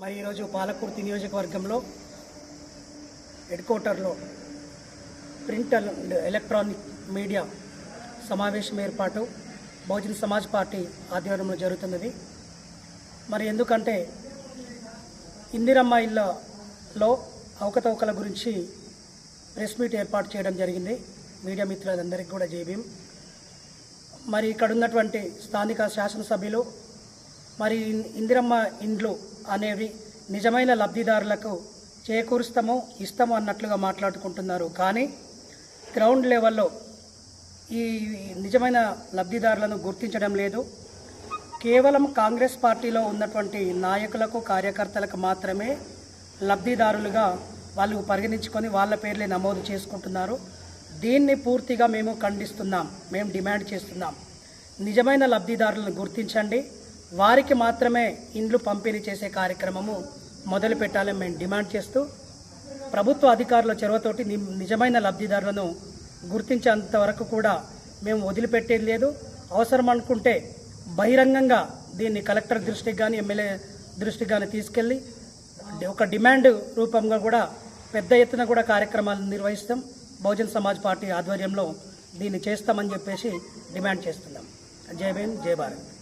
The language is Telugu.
మరి ఈరోజు పాలకుర్తి నియోజకవర్గంలో హెడ్ క్వార్టర్లో ప్రింట్ అండ్ ఎలక్ట్రానిక్ మీడియా సమావేశం ఏర్పాటు బహుజన్ సమాజ్ పార్టీ ఆధ్వర్యంలో జరుగుతున్నది. మరి ఎందుకంటే ఇందిరమ్మ ఇళ్ళలో అవకతవకల గురించి ప్రెస్ మీట్ ఏర్పాటు చేయడం జరిగింది. మీడియా మిత్రులందరికీ కూడా జేబీఎం మరి ఇక్కడ ఉన్నటువంటి స్థానిక శాసనసభ్యులు మరి ఇన్- ఇందిరమ్మ ఇండ్లు అనేవి నిజమైన లబ్ధిదారులకు చేకూరుస్తాము ఇస్తాము అన్నట్లుగా మాట్లాడుకుంటున్నారు. కానీ గ్రౌండ్ లెవెల్లో ఈ నిజమైన లబ్ధిదారులను గుర్తించడం లేదు. కేవలం కాంగ్రెస్ పార్టీలో ఉన్నటువంటి నాయకులకు కార్యకర్తలకు మాత్రమే లబ్ధిదారులుగా వాళ్ళు పరిగణించుకొని వాళ్ళ పేర్లే నమోదు చేసుకుంటున్నారు. దీన్ని పూర్తిగా మేము ఖండిస్తున్నాం. మేము డిమాండ్ చేస్తున్నాం. నిజమైన లబ్ధిదారులను గుర్తించండి. వారికి మాత్రమే ఇండ్లు పంపిణీ చేసే కార్యక్రమము మొదలు పెట్టాలని మేము డిమాండ్ చేస్తూ ప్రభుత్వ అధికారుల చొరవతోటి ని- నిజమైన లబ్ధిదారులను గుర్తించేంత వరకు కూడా మేము వదిలిపెట్టేది లేదు. అవసరం అనుకుంటే బహిరంగంగా దీన్ని కలెక్టర్ దృష్టికి కానీ ఎమ్మెల్యే దృష్టికి కానీ తీసుకెళ్ళి ఒక డిమాండ్ రూపంగా కూడా పెద్ద ఎత్తున కూడా కార్యక్రమాలు నిర్వహిస్తాం. బహుజన్ సమాజ్ పార్టీ ఆధ్వర్యంలో దీన్ని చేస్తామని చెప్పేసి డిమాండ్ చేస్తున్నాం. జై భీమ్ జై భారత్.